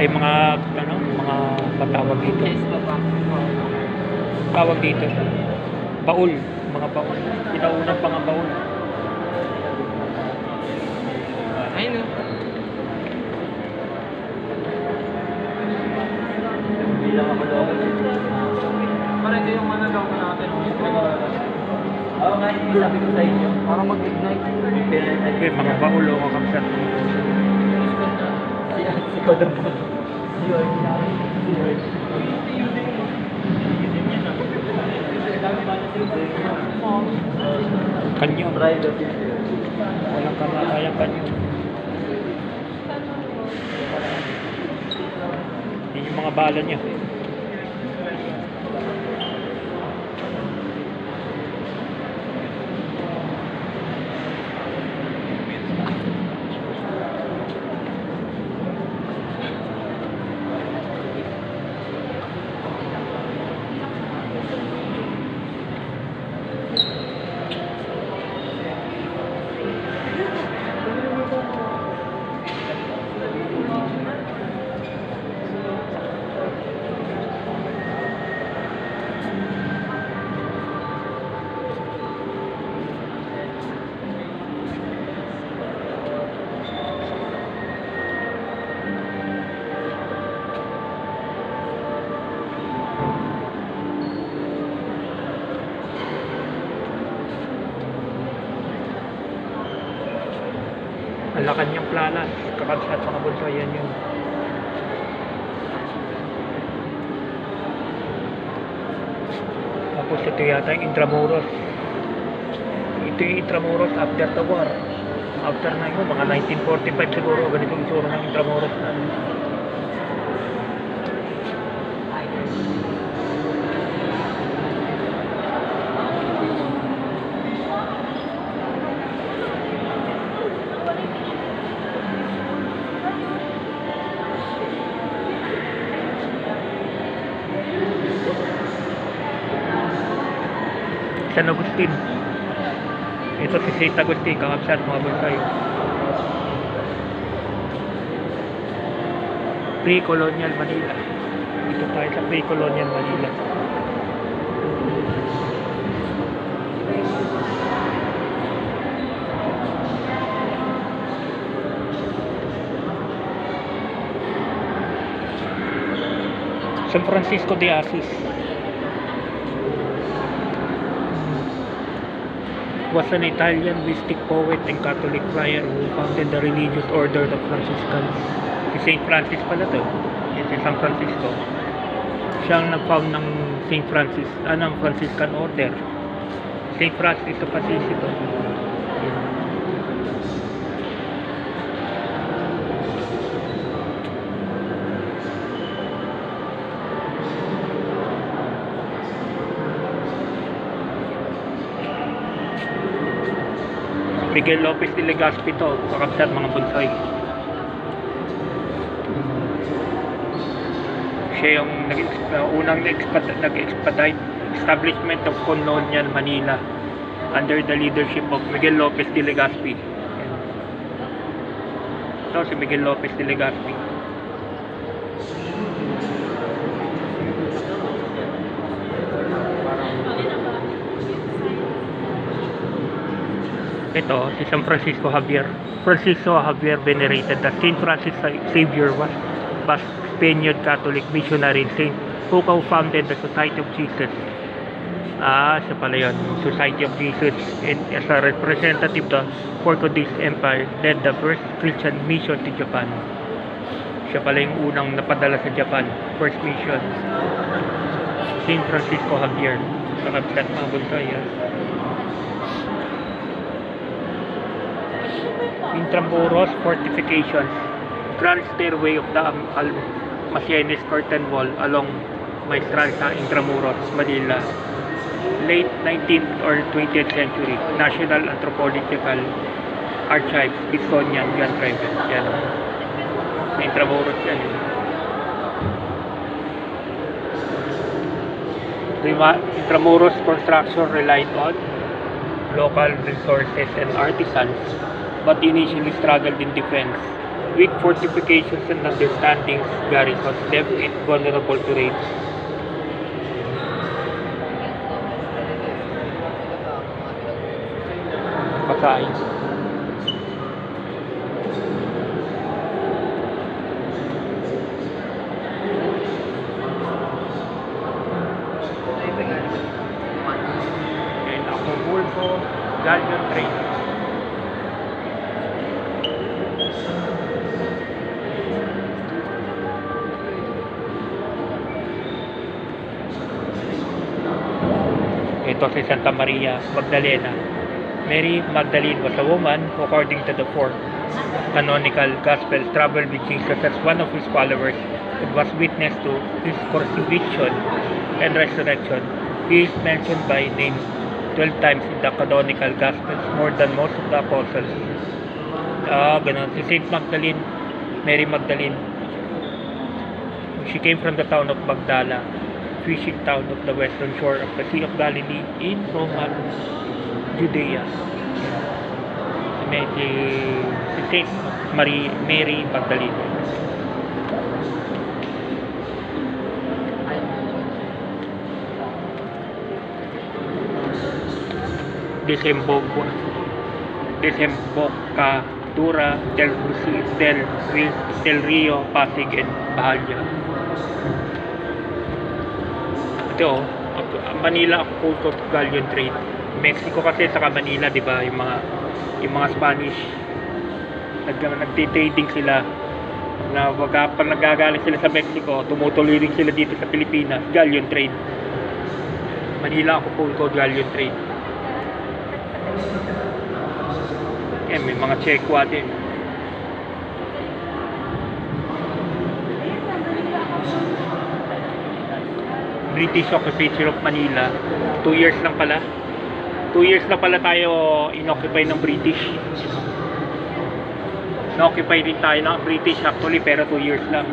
ay mga, ano, mga patawag dito. Tawag dito, baul, mga baul, sinaunang panga baul. Ayun o. Hindi lang ako loko. Parang ito yung managaw ko natin. Oo nga, yung sabi ko sa inyo. Parang mag-ignite. Okay, mga baul o kakabsat. Si si Kodong po. Yun. Kanyo, walang kamatayang kanyo. Yan yung mga bala niya. Ang Malacanang Plaza, kakabsat mga bulsa, yan yun. Tapos ito yata yung Intramuros. Ito yung Intramuros after the war. After na yun, mga 1945 siguro, ganito yung itsura ng Intramuros na. San Agustin. Ito si St. Agustin, kakabsat mga bulsay. Pre-colonial Manila. Dito tayo sa pre-colonial Manila. San Francisco de Assis. Was an Italian mystic poet and Catholic friar who founded the religious order of Franciscans. Si St. Francis pala to. Si San Francisco. Siya ang nag-found ng St. Francis, ah, ng Franciscan order. St. Francis of Assisi to. Miguel Lopez de Legazpi to, kakabsat mga bunsoy. Siya yung nag uh, unang nag-expedite nag establishment of colonial Manila under the leadership of Miguel Lopez de Legazpi. Ito si Miguel Lopez de Legazpi. Ito, si San Francisco Javier. Francisco Javier venerated that Saint Francis Xavier was, was Spaniard Catholic missionary saint who co-founded the Society of Jesus. Ah, siya pala yun. Society of Jesus. And as a representative the Portuguese Empire, led the first Christian mission to Japan. Siya pala yung unang napadala sa Japan. First mission. Saint Francisco Javier. Kakabsat mga buntay. ah. Intramuros Fortifications, Grand Stairway of the Am- Al- Masienes Curtain Wall along Maestrasa, Intramuros, Manila. Late 19th or 20th century, National Anthropological Archives, Smithsonian, Grand Private. Yan. Intramuros yan. eh. Intramuros construction relied on local resources and artisans but initially struggled in defense. Weak fortifications and understandings garrisons left it vulnerable to raids. Pasay. And Galleon Train. Si Santa Maria Magdalena. Mary Magdalene was a woman according to the fourth canonical gospel, traveled with Jesus as one of his followers and was witness to his crucifixion and resurrection. He is mentioned by name 12 times in the canonical gospels, more than most of the apostles. Ah, ganun. Si Saint Magdalene, Mary Magdalene, she came from the town of Magdala, fishing town of the western shore of the Sea of Galilee in Roman Judea. Si Saint Mary, Mary Magdalene. Desemboco Desembocadura del, del, del Rio Pasig and Bahalya. Ito, oh, Manila Acapulco Galleon Trade. Mexico kasi saka Manila, 'di ba? Yung mga yung mga Spanish nag nagti-trading sila na wag pag nagagaling sila sa Mexico, tumutuloy rin sila dito sa Pilipinas, galleon trade. Manila Acapulco Galleon Trade. Yan, may mga Chekwa din. British occupation of Manila. Two years lang pala. Two years na pala tayo inoccupy ng British. Na-occupy din tayo ng British actually pero two years lang.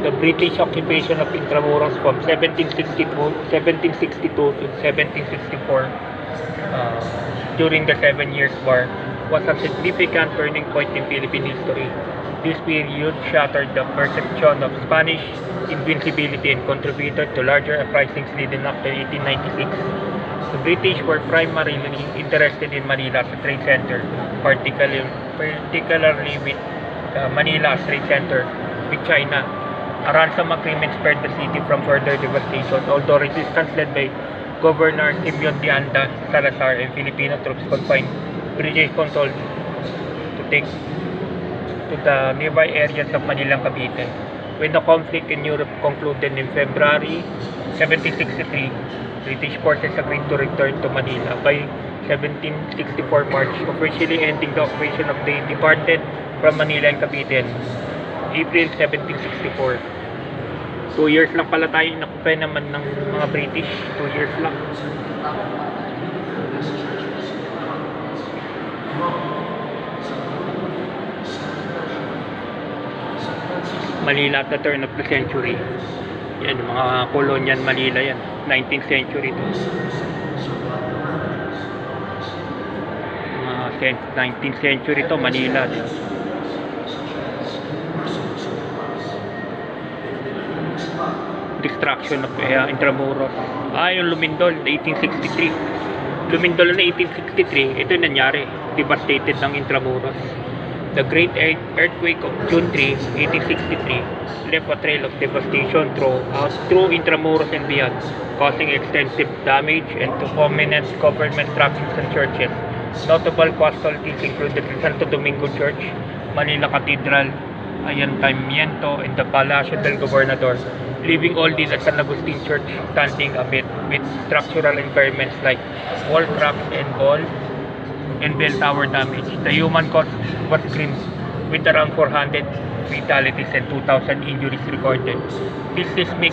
The British occupation of Intramuros from 1762, 1762 to 1764 uh, during the Seven Years' War was a significant turning point in Philippine history. This period shattered the perception of Spanish invincibility and contributed to larger uprisings leading up to 1896. The British were primarily interested in Manila as a trade center, particularly, particularly with uh, Manila as trade center with China. A ransom agreement spared the city from further devastation, although resistance led by Governor Simeon de Anda Salazar and Filipino troops confined British control to take to the nearby areas of Manila Cavite. When the conflict in Europe concluded in February 1763, British forces agreed to return to Manila by 1764 March, officially ending the occupation of the departed from Manila and Cavite April 1764. Two years lang pala tayo inakupay naman ng mga British. Two years lang. Manila at the turn of the century. Yan, mga kolonyan Manila yan. 19th century to. Mga cent- 19th century to, Manila. Destruction of uh, Intramuros. Ah, yung Lumindol, 1863. Lumindol na 1863, ito yung nangyari. Devastated ng Intramuros. The Great Earthquake of June 3, 1863 left a trail of devastation throughout through uh, Intramuros and beyond, causing extensive damage and to prominent government structures and churches. Notable casualties included the Santo Domingo Church, Manila Cathedral, Ayuntamiento, and the Palacio del Gobernador, leaving all these at San Agustin Church standing a bit with structural impairments like wall cracks and wall and bell tower damage. The human cost was grim with around 400 fatalities and 2,000 injuries recorded. This seismic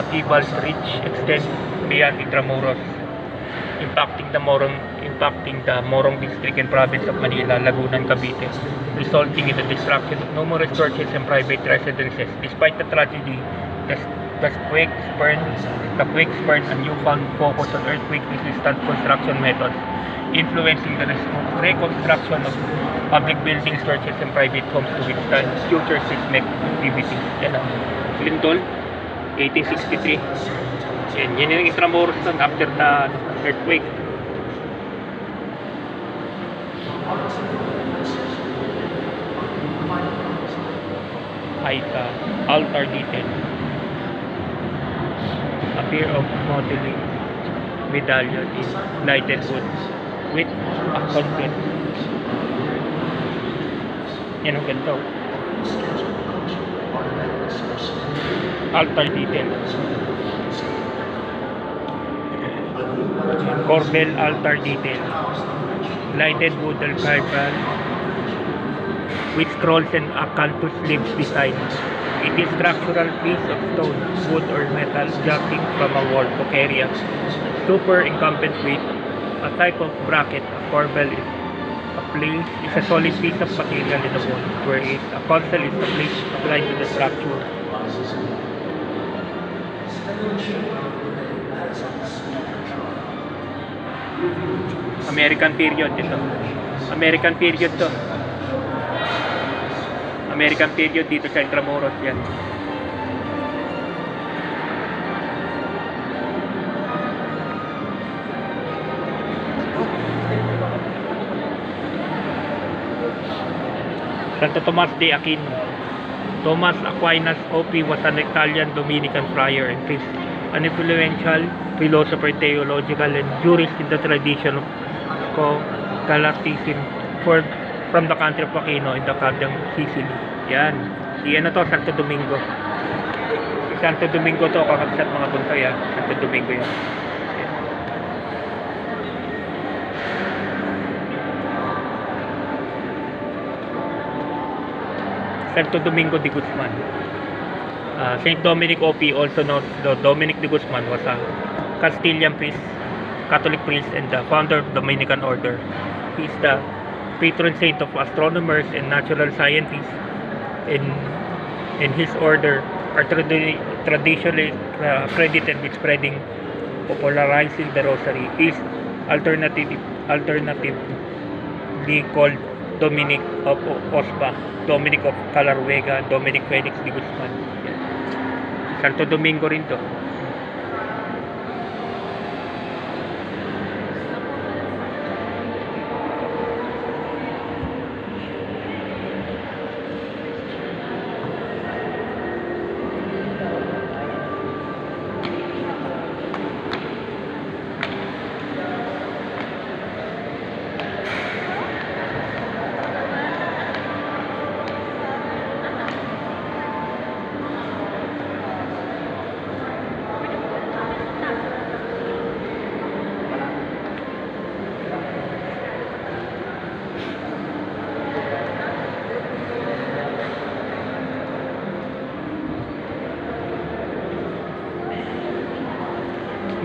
upheavals reach extend beyond Intramuros, impacting the Morong impacting the Morong district and province of Manila, Laguna, and Cavite, resulting in the destruction of numerous churches and private residences. Despite the tragedy, the, the quake spurned the quake spurned a newfound focus on earthquake-resistant construction methods, influencing the reconstruction of public buildings, churches, and private homes to withstand future seismic activity. Yan ang lindol, 1863. Yan, yun yung Intramuros nun after the earthquake. Aita, altar detail. A pair of modeling medallion in lighted wood with a convent. Yan ang ganito. Altar detail. Corbel altar detail. Lighted wood archival with scrolls and occultus leaves design. It is structural piece of stone, wood or metal jutting from a wall to carry a super incumbent weight. A type of bracket, a corbel is a place is a solid piece of material in the wall, whereas a console is a place applied to the structure. American period ito. American period to. American period dito sa Intramuros yan. Santo Tomas de Aquino. Thomas Aquinas OP was an Italian Dominican friar and priest, an influential philosopher, theological, and jurist in the tradition of Scholasticism for, from the country of Aquino in the of Sicily. Yan. Si ano to, Santo Domingo. Si Santo Domingo to, kakabsat mga bunso yan. Santo Domingo yan. Santo Domingo de Guzman. Uh, Saint Dominic OP, also known as Dominic de Guzman, was a Castilian priest, Catholic priest, and the founder of Dominican order. He is the patron saint of astronomers and natural scientists. In in his order are tradi- traditionally uh, credited with spreading, popularizing the rosary. Is alternative alternatively called Dominic of Ospa, Dominic of Calarwega, Dominic Felix de Guzman. Santo Domingo rin to.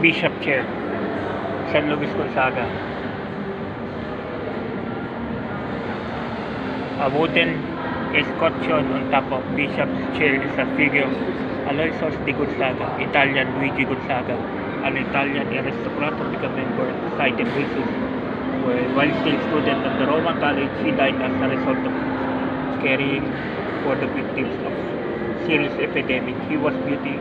Bishop Chair, San Luis Gonzaga. A wooden escutcheon on top of Bishop's chair is a figure of Aloysius de Gonzaga, Italian Luigi Gonzaga, an Italian aristocrat of the member cited Jesus, where while still student at the Roman College, he died as a result of caring for the victims of serious epidemic. He was beauty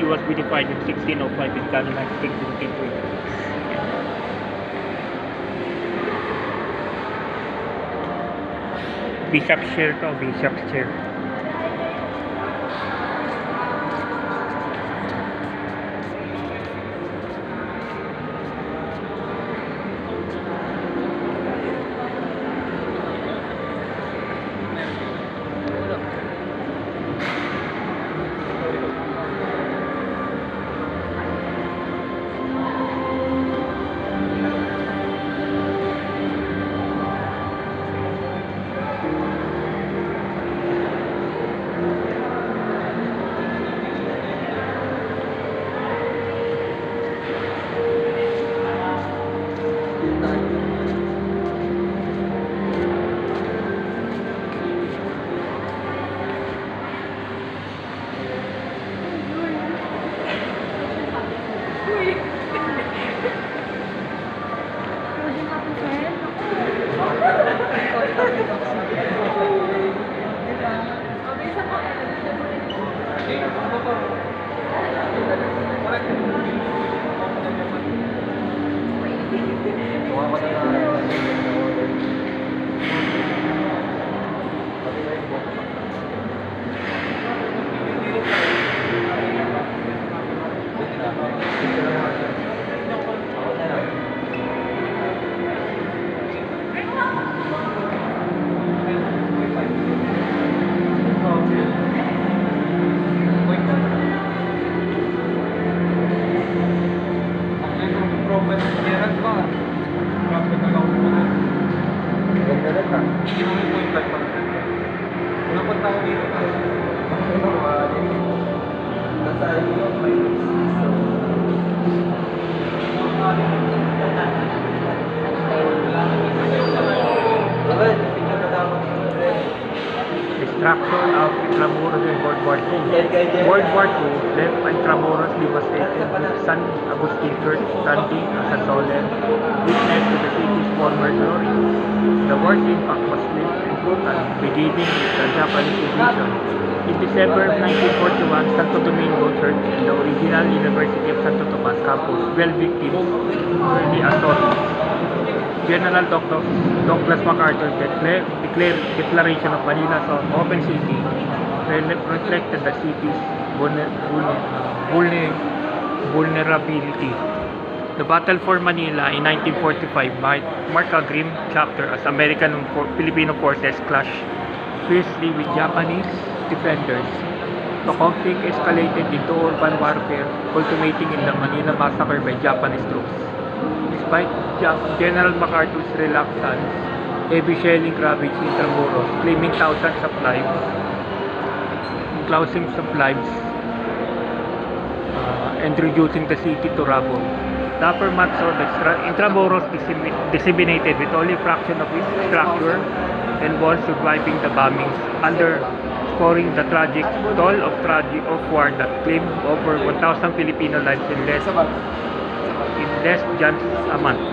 he was beautified in 1605 and canonized in 1520. Bishop's chair to, Bishop's chair. Ako Destruction of Intramuros in World War II. World War II left Intramuros devastated with San Agustin Church standing as a solemn witness to the city's former glory. The war's impact was swift and brutal, beginning with the Japanese invasion. In December 1941, Santo Domingo Church and the original University of Santo Tomas campus fell victims to the assault. General Dr. Douglas MacArthur declared, declared Declaration of Manila as an open city re- reflected the city's vulner, vulner, vulner, vulnerability. The battle for Manila in 1945 might mark a grim chapter as American and Filipino forces clashed fiercely with Japanese defenders. The conflict escalated into urban warfare, culminating in the Manila massacre by Japanese troops. Despite Ja- General MacArthur's reluctance, heavy shelling ravaged Intramuros, claiming thousands of lives, thousands of lives, uh, and reducing the city to rubble. The saw the stra- Intramuros dissemi- disseminated with only a fraction of its structure and walls surviving the bombings, underscoring the tragic toll of tragic of war that claimed over 1,000 Filipino lives in less in less than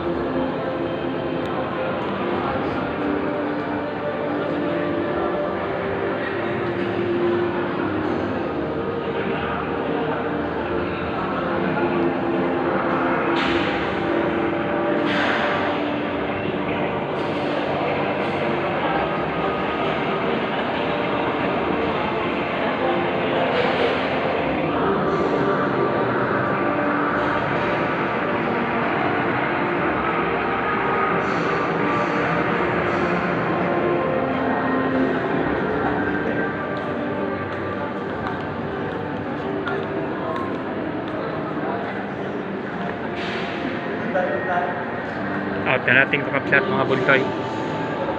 na natin kakapsat mga buntoy.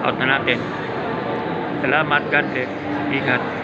Out na natin. Salamat, God bless. Ingat.